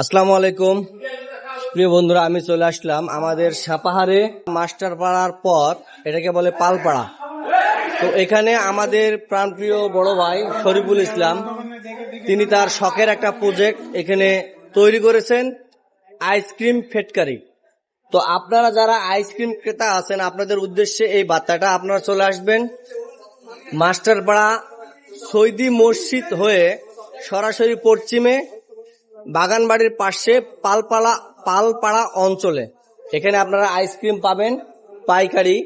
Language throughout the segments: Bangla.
আসসালামু আলাইকুম। প্রিয় বন্ধুরা, আমি চলে আসলাম আমাদের সাপাহারে মাস্টার পাড়ার পর, এটাকে বলে পালপাড়া। তো এখানে আমাদের প্রাণপ্রিয় বড় ভাই শরীফুল ইসলাম, তিনি তার শখের একটা প্রজেক্ট এখানে তৈরি করেছেন আইসক্রিম ফেটকারি তো আপনারা যারা আইসক্রিম ক্রেতা আছেন, আপনাদের উদ্দেশ্যে এই বার্তাটা আপনারা চলে আসবেন। মাস্টারপাড়া সৈদি মসজিদ হয়ে সরাসরি পশ্চিমে বাগানবাড়ির পাশে পালপালা পালপাড়া অঞ্চলে। এখানে আপনারা আইসক্রিম পাবেন পাইকারি।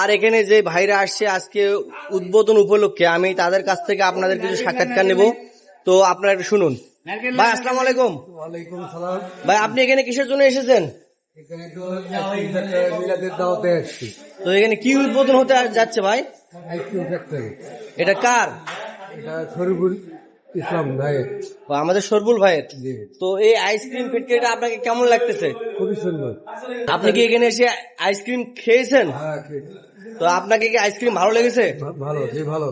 আর এখানে যে ভাইরা আসছে আজকে উদ্বোধন উপলক্ষে আমি তাদের কাছ থেকে আপনাদের কিছু সাক্ষাৎকার নেব। তো আপনারা একটু শুনুন। ভাই আসসালামু আলাইকুম। ভাই আপনি এখানে কিসের জন্য এসেছেন? তো এখানে কি উদ্বোধন হতে যাচ্ছে ভাই? এটা কার? এটা ইসলাম ভাই ও, আমাদের সরবুল ভাইয়ের? তো এই আইসক্রিম ফ্যাক্টরিটা আপনাকে কেমন লাগতেছে? খুবই সুন্দর। আপনি কি এখানে এসে আইসক্রিম খেয়েছেন? হ্যাঁ তো আপনাকে কি আইসক্রিম ভালো লেগেছে? ভালো জি ভালো।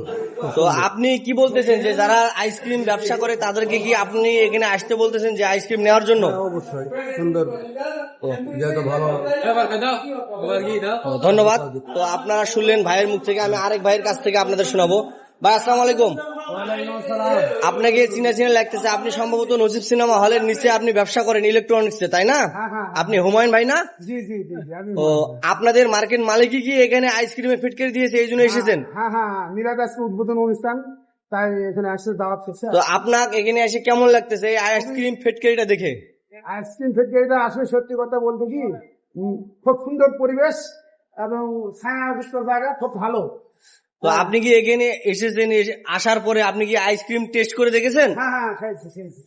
তো আপনি কি বলতেছেন যে যারা আইসক্রিম ব্যবসা করে তাদেরকে কি আপনি এখানে আসতে বলতেছেন যে আইসক্রিম নেওয়ার জন্য? হ্যাঁ, অবশ্যই। সুন্দর। ভালো। ধন্যবাদ। তো আপনারা শুনলেন ভাইয়ের মুখ থেকে আমি আরেক ভাইয়ের কাছ থেকে আপনাদের শোনাবো। ভাই আসসালামু আলাইকুম। আপনাকে চিনা চিনা লাগতেছে আপনি সম্ভবত নজিব সিনেমা হলের নিচে আপনি ব্যবসা করেন ইলেকট্রনিক্স তাই না? হ্যাঁ, হ্যাঁ। আপনি হুমায়ুন ভাই না? ও আপনাদের মার্কেট মালিকই কি এখানে আইসক্রিমে ফিটকেরি দিয়েছে এই জন্য এসেছেন? হ্যাঁ হ্যাঁ হ্যাঁ উদ্বোধন অনুষ্ঠান তাই এখানে আসছে দাওয়াত তো আপনার এখানে এসে কেমন লাগতেছে এই আইসক্রিম ফিটকেরিটা দেখে? আইসক্রিম ফ্যাক্টরিটা আসলে সত্যি কথা বলতে কি খুব সুন্দর পরিবেশ এবং ছায়াযুক্ত জায়গা খুব ভালো। তো আপনি কি এখানে এসেছেন এসে- আসার পরে আপনি কি আইসক্রিম টেস্ট করে দেখেছেন? হ্যাঁ হ্যাঁ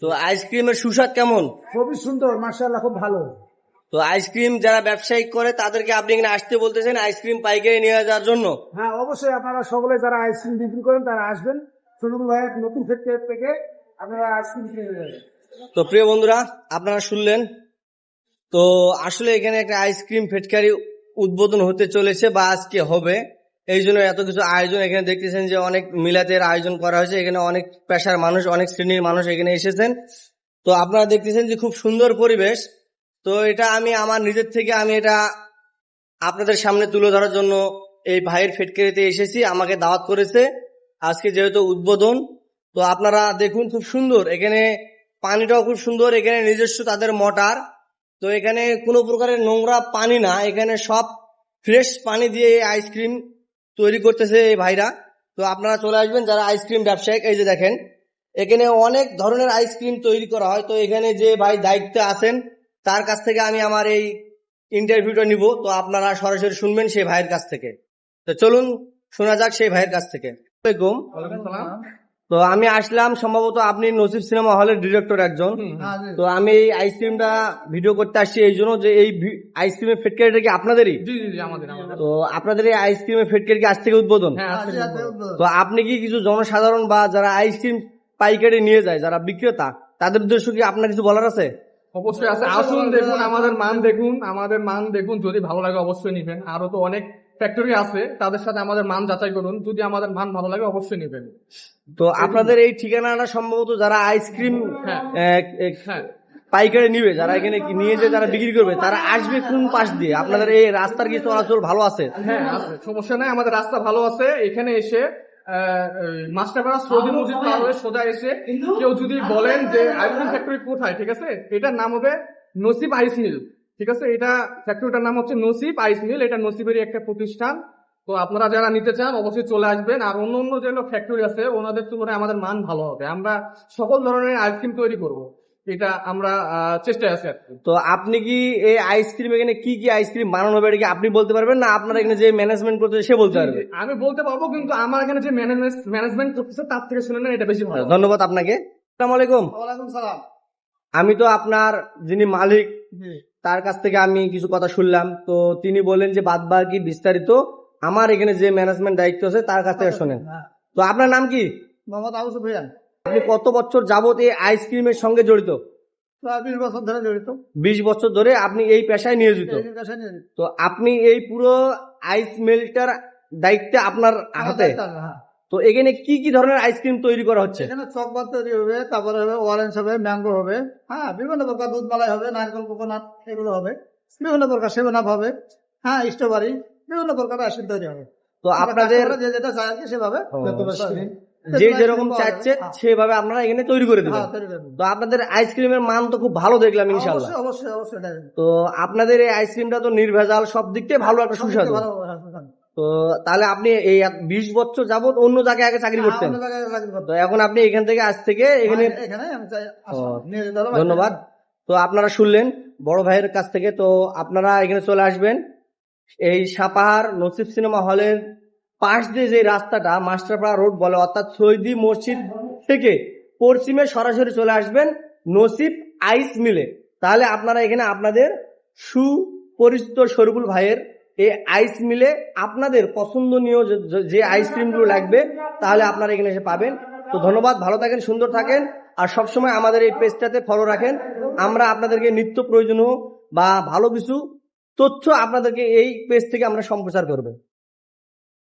তো আইসক্রিমের সুস্বাদ কেমন? খুবই সুন্দর মার্শাল্লাহ খুব ভালো। তো আইসক্রিম যারা ব্যবসায়িক করে তাদেরকে আপনি এখানে আসতে বলতেছেন আইসক্রিম পাইকারি নিয়ে যাওয়ার জন্য? হ্যাঁ অবশ্যই আপনারা সকলে যারা আইসক্রিম বিক্রি করেন তারা আসবেন। সুনুল ভাইয়ের নতুন ফ্যাক্টরি থেকে আপনারা আইসক্রিম কিনে নেবেন তো প্রিয় বন্ধুরা আপনারা শুনলেন। তো আসলে এখানে একটা আইসক্রিম ফেটকারি উদ্বোধন হতে চলেছে বা আজকে হবে। এই জন্য এত কিছু আয়োজন এখানে দেখতেছেন যে অনেক মিলাতের আয়োজন করা হয়েছে। এখানে অনেক পেশার মানুষ, অনেক শ্রেণির মানুষ এখানে এসেছেন। তো আপনারা দেখতেছেন যে খুব সুন্দর পরিবেশ। তো এটা আমি আমার নিজের থেকে আমি এটা আপনাদের সামনে তুলে ধরার জন্য এই ভাইয়ের ফেটকারিতে এসেছি, আমাকে দাওয়াত করেছে। আজকে যেহেতু উদ্বোধন, তো আপনারা দেখুন খুব সুন্দর। এখানে পানিটাও খুব সুন্দর, এখানে নিজস্ব তাদের মোটর। তো এখানে কোনো প্রকারের নোংরা পানি না, এখানে সব ফ্রেশ পানি দিয়ে আইসক্রিম তৈরি করতেছে এই ভাইরা। তো আপনারা চলে আসবেন যারা আইসক্রিম ব্যবসায়ী এই যে দেখেন, এখানে অনেক ধরনের আইসক্রিম তৈরি করা হয়। তো এখানে যে ভাই দায়িত্বে আছেন, তার কাছ থেকে আমি আমার এই ইন্টারভিউটা নিব। তো আপনারা সরাসরি শুনবেন সেই ভাইয়ের কাছ থেকে। তো চলুন, শোনা যাক সেই ভাইয়ের কাছ থেকে। তো আমি আসলাম সম্ভবত আপনি নসিব সিনেমা হলের ডিরেক্টর একজন। তো আমি এই আইসক্রিমটা ভিডিও করতে আসছি এই জন্য যে এই আইসক্রিমের ফেটকারিটা কি আপনাদেরই? জি জি জি আমাদের আমাদের। তো আপনাদের এই আইসক্রিমের ফেটকারি কি আজ থেকে উদ্বোধন? হ্যাঁ তো আপনি কি কিছু জনসাধারণ বা যারা আইসক্রিম পাইকারি নিয়ে যায় যারা বিক্রেতা তাদের উদ্দেশ্য কি আপনার কিছু বলার আছে? অবশ্যই আছে। আসুন দেখুন আমাদের মান দেখুন আমাদের মান দেখুন যদি ভালো লাগে অবশ্যই নিবেন। আরও তো অনেক ফ্যাক্টরি আছে তাদের সাথে আমাদের মান যাচাই করুন। যদি আমাদের মান ভালো লাগে অবশ্যই নিবেন। তো আপনাদের এই ঠিকানাটা সম্ভবত যারা আইসক্রিম হ্যাঁ। হ্যাঁ। পাইকারি নিবে যারা এখানে নিয়ে যে যারা বিক্রি করবে তারা আসবে কোন পাশ দিয়ে? আপনাদের এই রাস্তার কি চলাচল ভালো আছে? হ্যাঁ সমস্যা নাই আমাদের রাস্তা ভালো আছে। এখানে এসে মাস্টারপাড়া সৌদি মসজিদ পার হয়ে সোজা এসে কেউ যদি বলেন যে আইসক্রিম ফ্যাক্টরি কোথায় ঠিক আছে? এটার নাম হবে নসিব আইস মিল ঠিক আছে? এটা ফ্যাক্টরিটার নাম হচ্ছে নসিব আইস মিল। এটা নসিবেরই একটা প্রতিষ্ঠান। তো আপনারা যারা নিতে চান অবশ্যই চলে আসবেন। আর অন্য অন্য যে ফ্যাক্টরি আছে ওনাদের তুলনায় আমাদের মান ভালো হবে। আমরা সকল ধরনের আইসক্রিম তৈরি করব। এটা আমরা চেষ্টায় আছি তো আপনি কি এই আইসক্রিম এখানে কি কি আইসক্রিম বানানো হবে এটা কি আপনি বলতে পারবেন? না আপনারা এখানে যে ম্যানেজমেন্ট করতে সে বলতে পারবে? আমি বলতে পারব কিন্তু আমার এখানে যে ম্যানেজমেন্ট করতেছে তার থেকে শুনে নেন এটা বেশি ভালো ধন্যবাদ আপনাকে। আসসালামু আলাইকুম। ওয়ালাইকুম সালাম। আমি তো আপনার যিনি মালিক তার কাছ থেকে আমি কিছু কথা শুনলাম। তো তিনি বলেন যে বাদ বাকি বিস্তারিত আমার এখানে যে ম্যানেজমেন্ট দায়িত্ব আছে তার কাছ থেকে শোনেন। তো আপনার নাম কি? মোহাম্মদ আবু সুফিয়ান। আপনি কত বছর যাবত এই আইসক্রিমের সঙ্গে জড়িত? বিশ বছর ধরে জড়িত। বিশ বছর ধরে আপনি এই পেশায় নিয়োজিত। তো আপনি এই পুরো আইস মেলটার দায়িত্বে আপনার হাতে? হ্যাঁ। তো এখানে কি কি ধরনের আইসক্রিম তৈরি করা হচ্ছে? এখানে তৈরি হবে তারপরে হবে অরেঞ্জ হবে ম্যাঙ্গো হবে। হ্যাঁ বিভিন্ন প্রকার দুধ মালাই হবে নারকেল কোকোনাট এগুলো হবে। বিভিন্ন প্রকার সেভেন আপ হবে। হ্যাঁ স্ট্রবেরি বিভিন্ন প্রকার আইসক্রিম তৈরি হবে। তো আপনাদের যে যেটা চায় আর কি সেভাবে। যে যেরকম চাচ্ছে সেভাবে আপনারা এখানে তৈরি করে দেবেন। হ্যাঁ। তো আপনাদের আইসক্রিমের মান তো খুব ভালো দেখলাম ইনশাল্লাহ অবশ্যই অবশ্যই অবশ্যই তো আপনাদের এই আইসক্রিমটা তো নির্ভেজাল সব দিক থেকে ভালো একটা সুস্বাদু। ভালো। তো তাহলে আপনি এই বিশ বছর যাবত অন্য জায়গায় আগে চাকরি করতেন অন্য জায়গায় চাকরি করতে তো এখন আপনি এখান থেকে আজ থেকে এখানে হয়। এখানে। ধন্যবাদ তো আপনারা শুনলেন বড় ভাইয়ের কাছ থেকে তো আপনারা এখানে চলে আসবেন এই সাপাহার নসিব সিনেমা হলের পাশ দিয়ে যে রাস্তাটা মাস্টারপাড়া রোড বলে অর্থাৎ সৈদি মসজিদ থেকে পশ্চিমে সরাসরি চলে আসবেন নসিব আইস মিলে তাহলে আপনারা এখানে আপনাদের সুপরিচিত শরীফুল ভাইয়ের এই আইস মিলে আপনাদের পছন্দনীয় যে- আইসক্রিমগুলো লাগবে, তাহলে আপনারা এখানে এসে পাবেন। তো ধন্যবাদ, ভালো থাকেন, সুন্দর থাকেন। আর সবসময় আমাদের এই পেজটাতে ফলো রাখেন। আমরা আপনাদেরকে নিত্য প্রয়োজনীয় বা ভালো কিছু তথ্য আপনাদেরকে এই পেজ থেকে আমরা সম্প্রচার করব।